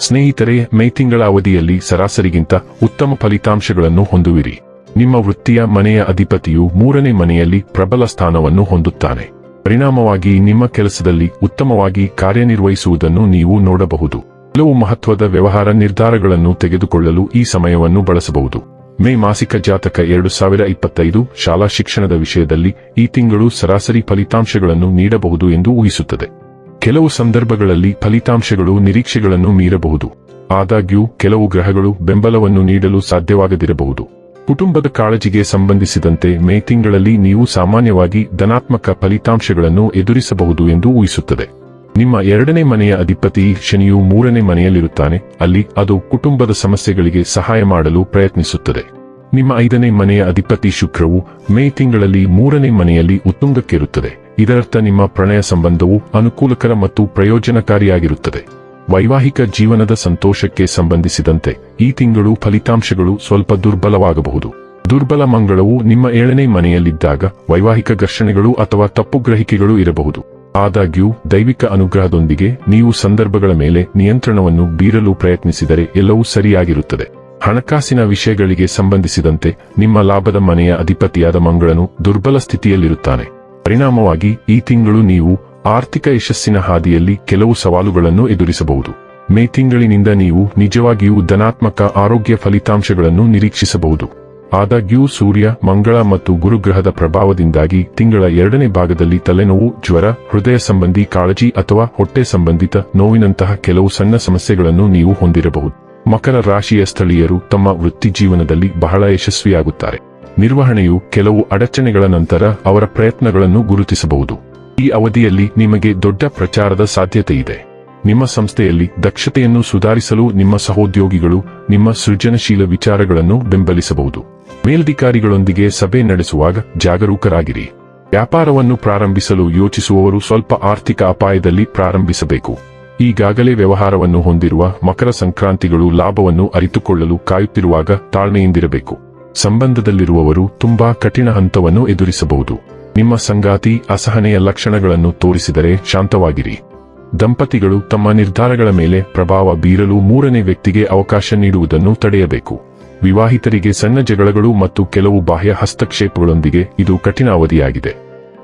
ಸ್ನೇಹಿತರೆ, ಮೇ ತಿಂಗಳ ಅವಧಿಯಲ್ಲಿ ಸರಾಸರಿಗಿಂತ ಉತ್ತಮ ಫಲಿತಾಂಶಗಳನ್ನು ಹೊಂದುವಿರಿ. ನಿಮ್ಮ ವೃತ್ತಿಯ ಮನೆಯ ಅಧಿಪತಿಯು ಮೂರನೇ ಮನೆಯಲ್ಲಿ ಪ್ರಬಲ ಸ್ಥಾನವನ್ನು ಹೊಂದುತ್ತಾನೆ. ಪರಿಣಾಮವಾಗಿ ನಿಮ್ಮ ಕೆಲಸದಲ್ಲಿ ಉತ್ತಮವಾಗಿ ಕಾರ್ಯನಿರ್ವಹಿಸುವುದನ್ನು ನೀವು ನೋಡಬಹುದು. ಕೆಲವು ಮಹತ್ವದ ವ್ಯವಹಾರ ನಿರ್ಧಾರಗಳನ್ನು ತೆಗೆದುಕೊಳ್ಳಲು ಈ ಸಮಯವನ್ನು ಬಳಸಬಹುದು. ಮೇ ಮಾಸಿಕ ಜಾತಕ ಎರಡು ಸಾವಿರ ಇಪ್ಪತ್ತೈದು, ಶಾಲಾ ಶಿಕ್ಷಣದ ವಿಷಯದಲ್ಲಿ ಈ ತಿಂಗಳು ಸರಾಸರಿ ಫಲಿತಾಂಶಗಳನ್ನು ನೀಡಬಹುದು ಎಂದು ಊಹಿಸುತ್ತದೆ. ಕೆಲವು ಸಂದರ್ಭಗಳಲ್ಲಿ ಫಲಿತಾಂಶಗಳು ನಿರೀಕ್ಷೆಗಳನ್ನು ಮೀರಬಹುದು. ಆದಾಗ್ಯೂ, ಕೆಲವು ಗ್ರಹಗಳು ಬೆಂಬಲವನ್ನು ನೀಡಲು ಸಾಧ್ಯವಾಗದಿರಬಹುದು. ಕುಟುಂಬದ ಕಾಳಜಿಗೆ ಸಂಬಂಧಿಸಿದಂತೆ ಮೇ ತಿಂಗಳಲ್ಲಿ ನೀವು ಸಾಮಾನ್ಯವಾಗಿ ಧನಾತ್ಮಕ ಫಲಿತಾಂಶಗಳನ್ನು ಎದುರಿಸಬಹುದು ಎಂದು ಊಹಿಸುತ್ತದೆ. ನಿಮ್ಮ ಎರಡನೇ ಮನೆಯ ಅಧಿಪತಿ ಶನಿಯು ಮೂರನೇ ಮನೆಯಲ್ಲಿರುತ್ತಾನೆ, ಅಲ್ಲಿ ಅದು ಕುಟುಂಬದ ಸಮಸ್ಯೆಗಳಿಗೆ ಸಹಾಯ ಮಾಡಲು ಪ್ರಯತ್ನಿಸುತ್ತದೆ. ನಿಮ್ಮ ಐದನೇ ಮನೆಯ ಅಧಿಪತಿ ಶುಕ್ರವು ಮೇ ತಿಂಗಳಲ್ಲಿ ಮೂರನೇ ಮನೆಯಲ್ಲಿ ಉತ್ತುಂಗಕ್ಕಿರುತ್ತದೆ. ಇದರರ್ಥ ನಿಮ್ಮ ಪ್ರಣಯ ಸಂಬಂಧವು ಅನುಕೂಲಕರ ಮತ್ತು ಪ್ರಯೋಜನಕಾರಿಯಾಗಿರುತ್ತದೆ. ವೈವಾಹಿಕ ಜೀವನದ ಸಂತೋಷಕ್ಕೆ ಸಂಬಂಧಿಸಿದಂತೆ ಈ ತಿಂಗಳು ಫಲಿತಾಂಶಗಳು ಸ್ವಲ್ಪ ದುರ್ಬಲವಾಗಬಹುದು. ದುರ್ಬಲ ಮಂಗಳವು ನಿಮ್ಮ ಏಳನೇ ಮನೆಯಲ್ಲಿದ್ದಾಗ ವೈವಾಹಿಕ ಘರ್ಷಣೆಗಳು ಅಥವಾ ತಪ್ಪುಗ್ರಹಿಕೆಗಳು ಇರಬಹುದು. ಆದಾಗ್ಯೂ, ದೈವಿಕ ಅನುಗ್ರಹದೊಂದಿಗೆ ನೀವು ಸಂದರ್ಭಗಳ ಮೇಲೆ ನಿಯಂತ್ರಣವನ್ನು ಬೀರಲು ಪ್ರಯತ್ನಿಸಿದರೆ ಎಲ್ಲವೂ ಸರಿಯಾಗಿರುತ್ತದೆ. ಹಣಕಾಸಿನ ವಿಷಯಗಳಿಗೆ ಸಂಬಂಧಿಸಿದಂತೆ ನಿಮ್ಮ ಲಾಭದ ಮನೆಯ ಅಧಿಪತಿಯಾದ ಮಂಗಳನು ದುರ್ಬಲ ಸ್ಥಿತಿಯಲ್ಲಿರುತ್ತಾನೆ. ಪರಿಣಾಮವಾಗಿ ಈ ತಿಂಗಳು ನೀವು ಆರ್ಥಿಕ ಯಶಸ್ಸಿನ ಹಾದಿಯಲ್ಲಿ ಕೆಲವು ಸವಾಲುಗಳನ್ನು ಎದುರಿಸಬಹುದು. ಮೇ ತಿಂಗಳಿನಿಂದ ನೀವು ನಿಜವಾಗಿಯೂ ಧನಾತ್ಮಕ ಆರೋಗ್ಯ ಫಲಿತಾಂಶಗಳನ್ನು ನಿರೀಕ್ಷಿಸಬಹುದು. ಆದಾಗ್ಯೂ ಸೂರ್ಯ, ಮಂಗಳ ಮತ್ತು ಗುರುಗ್ರಹದ ಪ್ರಭಾವದಿಂದಾಗಿ ತಿಂಗಳ ಎರಡನೇ ಭಾಗದಲ್ಲಿ ತಲೆನೋವು, ಜ್ವರ, ಹೃದಯ ಸಂಬಂಧಿ ಕಾಳಜಿ ಅಥವಾ ಹೊಟ್ಟೆ ಸಂಬಂಧಿತ ನೋವಿನಂತಹ ಕೆಲವು ಸಣ್ಣ ಸಮಸ್ಯೆಗಳನ್ನು ನೀವು ಹೊಂದಿರಬಹುದು. ಮಕರ ರಾಶಿಯ ಸ್ಥಳೀಯರು ತಮ್ಮ ವೃತ್ತಿ ಜೀವನದಲ್ಲಿ ಬಹಳ ಯಶಸ್ವಿಯಾಗುತ್ತಾರೆ. ನಿರ್ವಹಣೆಯು ಕೆಲವು ಅಡಚಣೆಗಳ ನಂತರ ಅವರ ಪ್ರಯತ್ನಗಳನ್ನು ಗುರುತಿಸಬಹುದು. ಈ ಅವಧಿಯಲ್ಲಿ ನಿಮಗೆ ದೊಡ್ಡ ಪ್ರಚಾರದ ಸಾಧ್ಯತೆ ಇದೆ. ನಿಮ್ಮ ಸಂಸ್ಥೆಯಲ್ಲಿ ದಕ್ಷತೆಯನ್ನು ಸುಧಾರಿಸಲು ನಿಮ್ಮ ಸಹೋದ್ಯೋಗಿಗಳು ನಿಮ್ಮ ಸೃಜನಶೀಲ ವಿಚಾರಗಳನ್ನು ಬೆಂಬಲಿಸಬಹುದು. ಮೇಲಧಿಕಾರಿಗಳೊಂದಿಗೆ ಸಭೆ ನಡೆಸುವಾಗ ಜಾಗರೂಕರಾಗಿರಿ. ವ್ಯಾಪಾರವನ್ನು ಪ್ರಾರಂಭಿಸಲು ಯೋಚಿಸುವವರು ಸ್ವಲ್ಪ ಆರ್ಥಿಕ ಅಪಾಯದಲ್ಲಿ ಪ್ರಾರಂಭಿಸಬೇಕು. ಈಗಾಗಲೇ ವ್ಯವಹಾರವನ್ನು ಹೊಂದಿರುವ ಮಕರ ಸಂಕ್ರಾಂತಿಗಳು ಲಾಭವನ್ನು ಅರಿತುಕೊಳ್ಳಲು ಕಾಯುತ್ತಿರುವಾಗ ತಾಳ್ಮೆಯಿಂದಿರಬೇಕು. ಸಂಬಂಧದಲ್ಲಿರುವವರು ತುಂಬಾ ಕಠಿಣ ಹಂತವನ್ನು ಎದುರಿಸಬಹುದು. ನಿಮ್ಮ ಸಂಗಾತಿ ಅಸಹನೆಯ ಲಕ್ಷಣಗಳನ್ನು ತೋರಿಸಿದರೆ ಶಾಂತವಾಗಿರಿ. ದಂಪತಿಗಳು ತಮ್ಮ ನಿರ್ಧಾರಗಳ ಮೇಲೆ ಪ್ರಭಾವ ಬೀರಲು ಮೂರನೇ ವ್ಯಕ್ತಿಗೆ ಅವಕಾಶ ನೀಡುವುದನ್ನು ತಡೆಯಬೇಕು. ವಿವಾಹಿತರಿಗೆ ಸಣ್ಣ ಜಗಳಗಳು ಮತ್ತು ಕೆಲವು ಬಾಹ್ಯ ಹಸ್ತಕ್ಷೇಪಗಳೊಂದಿಗೆ ಇದು ಕಠಿಣ ಅವಧಿಯಾಗಿದೆ.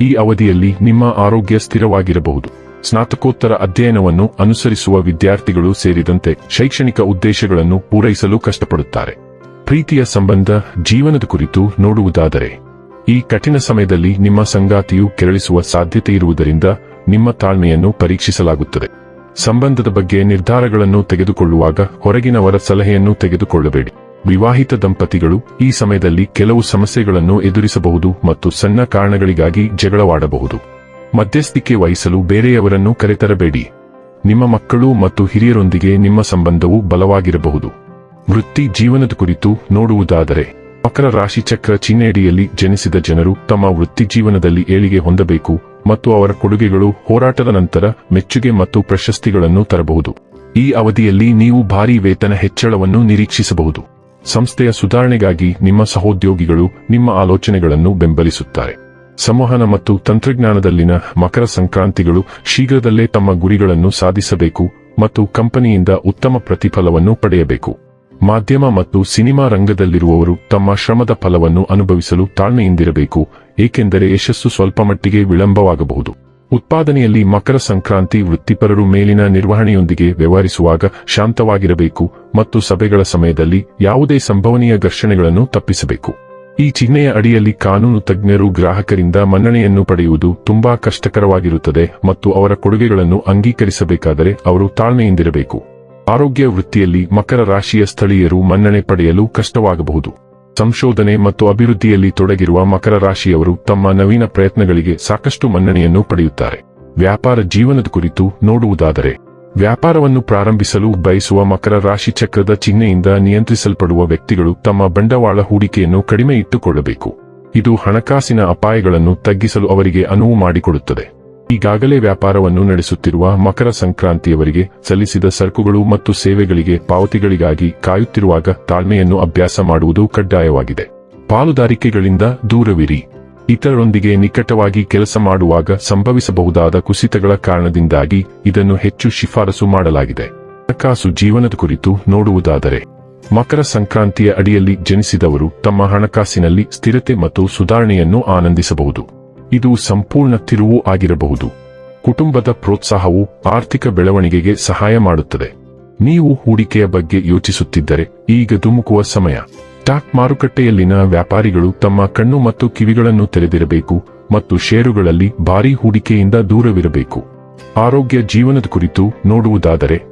ಈ ಅವಧಿಯಲ್ಲಿ ನಿಮ್ಮ ಆರೋಗ್ಯ ಸ್ಥಿರವಾಗಿರಬಹುದು. ಸ್ನಾತಕೋತ್ತರ ಅಧ್ಯಯನವನ್ನು ಅನುಸರಿಸುವ ವಿದ್ಯಾರ್ಥಿಗಳು ಸೇರಿದಂತೆ ಶೈಕ್ಷಣಿಕ ಉದ್ದೇಶಗಳನ್ನು ಪೂರೈಸಲು ಕಷ್ಟಪಡುತ್ತಾರೆ. ಪ್ರೀತಿಯ ಸಂಬಂಧ ಜೀವನದ ಕುರಿತು ನೋಡುವುದಾದರೆ, ಈ ಕಠಿಣ ಸಮಯದಲ್ಲಿ ನಿಮ್ಮ ಸಂಗಾತಿಯು ಕೆರಳಿಸುವ ಸಾಧ್ಯತೆ ಇರುವುದರಿಂದ ನಿಮ್ಮ ತಾಳ್ಮೆಯನ್ನು ಪರೀಕ್ಷಿಸಲಾಗುತ್ತದೆ. ಸಂಬಂಧದ ಬಗ್ಗೆ ನಿರ್ಧಾರಗಳನ್ನು ತೆಗೆದುಕೊಳ್ಳುವಾಗ ಹೊರಗಿನವರ ಸಲಹೆಯನ್ನು ತೆಗೆದುಕೊಳ್ಳಬೇಡಿ. ವಿವಾಹಿತ ದಂಪತಿಗಳು ಈ ಸಮಯದಲ್ಲಿ ಕೆಲವು ಸಮಸ್ಯೆಗಳನ್ನು ಎದುರಿಸಬಹುದು ಮತ್ತು ಸಣ್ಣ ಕಾರಣಗಳಿಗಾಗಿ ಜಗಳವಾಡಬಹುದು. ಮಧ್ಯಸ್ಥಿಕೆ ವಹಿಸಲು ಬೇರೆಯವರನ್ನು ಕರೆತರಬೇಡಿ. ನಿಮ್ಮ ಮಕ್ಕಳು ಮತ್ತು ಹಿರಿಯರೊಂದಿಗೆ ನಿಮ್ಮ ಸಂಬಂಧವು ಬಲವಾಗಿರಬಹುದು. ವೃತ್ತಿ ಜೀವನದ ಕುರಿತು ನೋಡುವುದಾದರೆ ಮಕರ ರಾಶಿ ಚಕ್ರ ಚಿಹ್ನೆಯಡಿಯಲ್ಲಿ ಜನಿಸಿದ ಜನರು ತಮ್ಮ ವೃತ್ತಿ ಜೀವನದಲ್ಲಿ ಏಳಿಗೆ ಹೊಂದಬೇಕು ಮತ್ತು ಅವರ ಕೊಡುಗೆಗಳು ಹೋರಾಟದ ನಂತರ ಮೆಚ್ಚುಗೆ ಮತ್ತು ಪ್ರಶಸ್ತಿಗಳನ್ನು ತರಬಹುದು. ಈ ಅವಧಿಯಲ್ಲಿ ನೀವು ಭಾರೀ ವೇತನ ಹೆಚ್ಚಳವನ್ನು ನಿರೀಕ್ಷಿಸಬಹುದು. ಸಂಸ್ಥೆಯ ಸುಧಾರಣೆಗಾಗಿ ನಿಮ್ಮ ಸಹೋದ್ಯೋಗಿಗಳು ನಿಮ್ಮ ಆಲೋಚನೆಗಳನ್ನು ಬೆಂಬಲಿಸುತ್ತಾರೆ. ಸಂವಹನ ಮತ್ತು ತಂತ್ರಜ್ಞಾನದಲ್ಲಿನ ಮಕರ ಸಂಕ್ರಾಂತಿಗಳು ಶೀಘ್ರದಲ್ಲೇ ತಮ್ಮ ಗುರಿಗಳನ್ನು ಸಾಧಿಸಬೇಕು ಮತ್ತು ಕಂಪನಿಯಿಂದ ಉತ್ತಮ ಪ್ರತಿಫಲವನ್ನು ಪಡೆಯಬೇಕು. ಮಾಧ್ಯಮ ಮತ್ತು ಸಿನಿಮಾ ರಂಗದಲ್ಲಿರುವವರು ತಮ್ಮ ಶ್ರಮದ ಫಲವನ್ನು ಅನುಭವಿಸಲು ತಾಳ್ಮೆಯಿಂದಿರಬೇಕು, ಏಕೆಂದರೆ ಯಶಸ್ಸು ಸ್ವಲ್ಪಮಟ್ಟಿಗೆ ವಿಳಂಬವಾಗಬಹುದು. ಉತ್ಪಾದನೆಯಲ್ಲಿ ಮಕರ ಸಂಕ್ರಾಂತಿ ವೃತ್ತಿಪರರು ಮೇಲಿನ ನಿರ್ವಹಣೆಯೊಂದಿಗೆ ವ್ಯವಹರಿಸುವಾಗ ಶಾಂತವಾಗಿರಬೇಕು ಮತ್ತು ಸಭೆಗಳ ಸಮಯದಲ್ಲಿ ಯಾವುದೇ ಸಂಭವನೀಯ ಘರ್ಷಣೆಗಳನ್ನು ತಪ್ಪಿಸಬೇಕು. ಈ ಚಿಹ್ನೆಯ ಅಡಿಯಲ್ಲಿ ಕಾನೂನು ತಜ್ಞರು ಗ್ರಾಹಕರಿಂದ ಮನ್ನಣೆಯನ್ನು ಪಡೆಯುವುದು ತುಂಬಾ ಕಷ್ಟಕರವಾಗಿರುತ್ತದೆ ಮತ್ತು ಅವರ ಕೊಡುಗೆಗಳನ್ನು ಅಂಗೀಕರಿಸಬೇಕಾದರೆ ಅವರು ತಾಳ್ಮೆಯಿಂದಿರಬೇಕು. ಆರೋಗ್ಯ ವೃತ್ತಿಯಲ್ಲಿ ಮಕರ ರಾಶಿಯ ಸ್ಥಳೀಯರು ಮನ್ನಣೆ ಪಡೆಯಲು ಕಷ್ಟವಾಗಬಹುದು. ಸಂಶೋಧನೆ ಮತ್ತು ಅಭಿವೃದ್ಧಿಯಲ್ಲಿ ತೊಡಗಿರುವ ಮಕರ ರಾಶಿಯವರು ತಮ್ಮ ನವೀನ ಪ್ರಯತ್ನಗಳಿಗೆ ಸಾಕಷ್ಟು ಮನ್ನಣೆಯನ್ನು ಪಡೆಯುತ್ತಾರೆ. ವ್ಯಾಪಾರ ಜೀವನದ ಕುರಿತು ನೋಡುವುದಾದರೆ, ವ್ಯಾಪಾರವನ್ನು ಪ್ರಾರಂಭಿಸಲು ಬಯಸುವ ಮಕರ ರಾಶಿ ಚಕ್ರದ ಚಿಹ್ನೆಯಿಂದ ನಿಯಂತ್ರಿಸಲ್ಪಡುವ ವ್ಯಕ್ತಿಗಳು ತಮ್ಮ ಬಂಡವಾಳ ಹೂಡಿಕೆಯನ್ನು ಕಡಿಮೆ ಇಟ್ಟುಕೊಳ್ಳಬೇಕು. ಇದು ಹಣಕಾಸಿನ ಅಪಾಯಗಳನ್ನು ತಗ್ಗಿಸಲು ಅವರಿಗೆ ಅನುವು ಮಾಡಿಕೊಡುತ್ತದೆ. ಈಗಾಗಲೇ ವ್ಯಾಪಾರವನ್ನು ನಡೆಸುತ್ತಿರುವ ಮಕರ ಸಂಕ್ರಾಂತಿಯವರಿಗೆ ಸಲ್ಲಿಸಿದ ಸರಕುಗಳು ಮತ್ತು ಸೇವೆಗಳಿಗೆ ಪಾವತಿಗಳಿಗಾಗಿ ಕಾಯುತ್ತಿರುವಾಗ ತಾಳ್ಮೆಯನ್ನು ಅಭ್ಯಾಸ ಮಾಡುವುದು ಕಡ್ಡಾಯವಾಗಿದೆ. ಪಾಲುದಾರಿಕೆಗಳಿಂದ ದೂರವಿರಿ. ಇತರರೊಂದಿಗೆ ನಿಕಟವಾಗಿ ಕೆಲಸ ಮಾಡುವಾಗ ಸಂಭವಿಸಬಹುದಾದ ಕುಸಿತಗಳ ಕಾರಣದಿಂದಾಗಿ ಇದನ್ನು ಹೆಚ್ಚು ಶಿಫಾರಸು ಮಾಡಲಾಗಿದೆ. ಹಣಕಾಸು ಜೀವನದ ಕುರಿತು ನೋಡುವುದಾದರೆ, ಮಕರ ಸಂಕ್ರಾಂತಿಯ ಅಡಿಯಲ್ಲಿ ಜನಿಸಿದವರು ತಮ್ಮ ಹಣಕಾಸಿನಲ್ಲಿ ಸ್ಥಿರತೆ ಮತ್ತು ಸುಧಾರಣೆಯನ್ನು ಆನಂದಿಸಬಹುದು. ಇದು ಸಂಪೂರ್ಣ ತಿರುವು ಆಗಿರಬಹುದು. ಕುಟುಂಬದ ಪ್ರೋತ್ಸಾಹವು ಆರ್ಥಿಕ ಬೆಳವಣಿಗೆಗೆ ಸಹಾಯ ಮಾಡುತ್ತದೆ. ನೀವು ಹೂಡಿಕೆಯ ಬಗ್ಗೆ ಯೋಚಿಸುತ್ತಿದ್ದರೆ ಈಗ ಧುಮುಕುವ ಸಮಯ. ಸ್ಟಾಕ್ ಮಾರುಕಟ್ಟೆಯಲ್ಲಿನ ವ್ಯಾಪಾರಿಗಳು ತಮ್ಮ ಕಣ್ಣು ಮತ್ತು ಕಿವಿಗಳನ್ನು ತೆರೆದಿರಬೇಕು ಮತ್ತು ಷೇರುಗಳಲ್ಲಿ ಭಾರೀ ಹೂಡಿಕೆಯಿಂದ ದೂರವಿರಬೇಕು. ಆರೋಗ್ಯ ಜೀವನದ ಕುರಿತು ನೋಡುವುದಾದರೆ,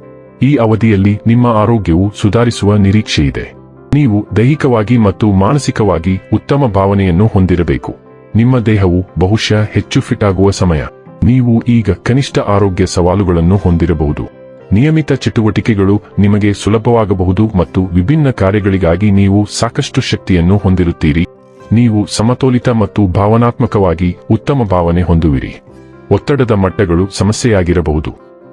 ಈ ಅವಧಿಯಲ್ಲಿ ನಿಮ್ಮ ಆರೋಗ್ಯವು ಸುಧಾರಿಸುವ ನಿರೀಕ್ಷೆಯಿದೆ. ನೀವು ದೈಹಿಕವಾಗಿ ಮತ್ತು ಮಾನಸಿಕವಾಗಿ ಉತ್ತಮ ಭಾವನೆಯನ್ನು ಹೊಂದಿರಬೇಕು. ನಿಮ್ಮ ದೇಹವು ಬಹುಶಃ ಹೆಚ್ಚು ಫಿಟ್ ಆಗುವ ಸಮಯ. ನೀವು ಈಗ ಕನಿಷ್ಠ ಆರೋಗ್ಯ ಸವಾಲುಗಳನ್ನು ಹೊಂದಿರಬಹುದು. ನಿಯಮಿತ ಚಟುವಟಿಕೆಗಳು ನಿಮಗೆ ಸುಲಭವಾಗಬಹುದು ಮತ್ತು ವಿಭಿನ್ನ ಕಾರ್ಯಗಳಿಗಾಗಿ ನೀವು ಸಾಕಷ್ಟು ಶಕ್ತಿಯನ್ನು ಹೊಂದಿರುತ್ತೀರಿ. ನೀವು ಸಮತೋಲಿತ ಮತ್ತು ಭಾವನಾತ್ಮಕವಾಗಿ ಉತ್ತಮ ಭಾವನೆ ಹೊಂದುವಿರಿ. ಒತ್ತಡದ ಮಟ್ಟಗಳು ಸಮಸ್ಯೆಯಾಗಿರಬಹುದು.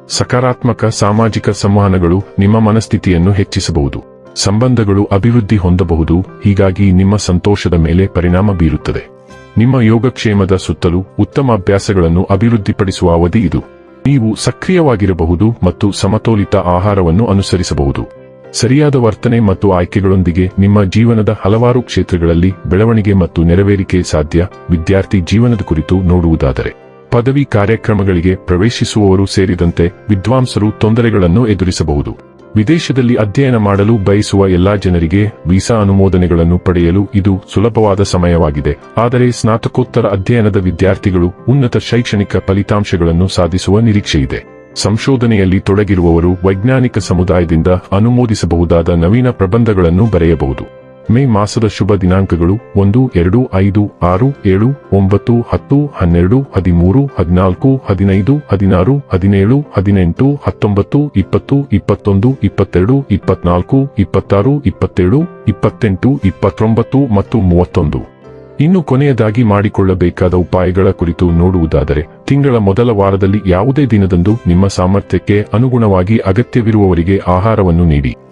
ಸಕಾರಾತ್ಮಕ ಸಾಮಾಜಿಕ ಸಂವಹನಗಳು ನಿಮ್ಮ ಮನಸ್ಥಿತಿಯನ್ನು ಹೆಚ್ಚಿಸಬಹುದು. ಸಂಬಂಧಗಳು ಅಭಿವೃದ್ಧಿ ಹೊಂದಬಹುದು, ಹೀಗಾಗಿ ನಿಮ್ಮ ಸಂತೋಷದ ಮೇಲೆ ಪರಿಣಾಮ ಬೀರುತ್ತದೆ. ನಿಮ್ಮ ಯೋಗಕ್ಷೇಮದ ಸುತ್ತಲೂ ಉತ್ತಮ ಅಭ್ಯಾಸಗಳನ್ನು ಅಭಿವೃದ್ಧಿಪಡಿಸುವ ಅವಧಿ ಇದು. ನೀವು ಸಕ್ರಿಯವಾಗಿರಬಹುದು ಮತ್ತು ಸಮತೋಲಿತ ಆಹಾರವನ್ನು ಅನುಸರಿಸಬಹುದು. ಸರಿಯಾದ ವರ್ತನೆ ಮತ್ತು ಆಯ್ಕೆಗಳೊಂದಿಗೆ ನಿಮ್ಮ ಜೀವನದ ಹಲವಾರು ಕ್ಷೇತ್ರಗಳಲ್ಲಿ ಬೆಳವಣಿಗೆ ಮತ್ತು ನೆರವೇರಿಕೆ ಸಾಧ್ಯ, ವಿದ್ಯಾರ್ಥಿ ಜೀವನದ ಕುರಿತು ನೋಡುವುದಾದರೆ. ಪದವಿ ಕಾರ್ಯಕ್ರಮಗಳಿಗೆ ಪ್ರವೇಶಿಸುವವರು ಸೇರಿದಂತೆ ವಿದ್ವಾಂಸರು ತೊಂದರೆಗಳನ್ನು ಎದುರಿಸಬಹುದು. ವಿದೇಶದಲ್ಲಿ ಅಧ್ಯಯನ ಮಾಡಲು ಬಯಸುವ ಎಲ್ಲಾ ಜನರಿಗೆ ವೀಸಾ ಅನುಮೋದನೆಗಳನ್ನು ಪಡೆಯಲು ಇದು ಸುಲಭವಾದ ಸಮಯವಾಗಿದೆ. ಆದರೆ ಸ್ನಾತಕೋತ್ತರ ಅಧ್ಯಯನದ ವಿದ್ಯಾರ್ಥಿಗಳು ಉನ್ನತ ಶೈಕ್ಷಣಿಕ ಫಲಿತಾಂಶಗಳನ್ನು ಸಾಧಿಸುವ ನಿರೀಕ್ಷೆಯಿದೆ ಸಂಶೋಧನೆಯಲ್ಲಿ ತೊಡಗಿರುವವರು ವೈಜ್ಞಾನಿಕ ಸಮುದಾಯದಿಂದ ಅನುಮೋದಿಸಬಹುದಾದ ನವೀನ ಪ್ರಬಂಧಗಳನ್ನು ಬರೆಯಬಹುದು. ಮೇ ಮಾಸದ ಶುಭ ದಿನಾಂಕಗಳು ಒಂದು, ಎರಡು, ಐದು, ಆರು, ಏಳು, ಒಂಬತ್ತು, ಹತ್ತು, ಹನ್ನೆರಡು, ಹದಿಮೂರು, ಹದಿನಾಲ್ಕು, ಹದಿನೈದು, ಹದಿನಾರು, ಹದಿನೇಳು, ಹದಿನೆಂಟು, ಹತ್ತೊಂಬತ್ತು, ಇಪ್ಪತ್ತು, ಇಪ್ಪತ್ತೊಂದು, ಇಪ್ಪತ್ತೆರಡು, ಇಪ್ಪತ್ನಾಲ್ಕು, ಇಪ್ಪತ್ತಾರು, ಇಪ್ಪತ್ತೇಳು, ಇಪ್ಪತ್ತೆಂಟು, ಇಪ್ಪತ್ತೊಂಬತ್ತು ಮತ್ತು ಮೂವತ್ತೊಂದು. ಇನ್ನು ಕೊನೆಯದಾಗಿ ಮಾಡಿಕೊಳ್ಳಬೇಕಾದ ಉಪಾಯಗಳ ಕುರಿತು ನೋಡುವುದಾದರೆ, ತಿಂಗಳ ಮೊದಲ ವಾರದಲ್ಲಿ ಯಾವುದೇ ದಿನದಂದು ನಿಮ್ಮ ಸಾಮರ್ಥ್ಯಕ್ಕೆ ಅನುಗುಣವಾಗಿ ಅಗತ್ಯವಿರುವವರಿಗೆ ಆಹಾರವನ್ನು ನೀಡಿ.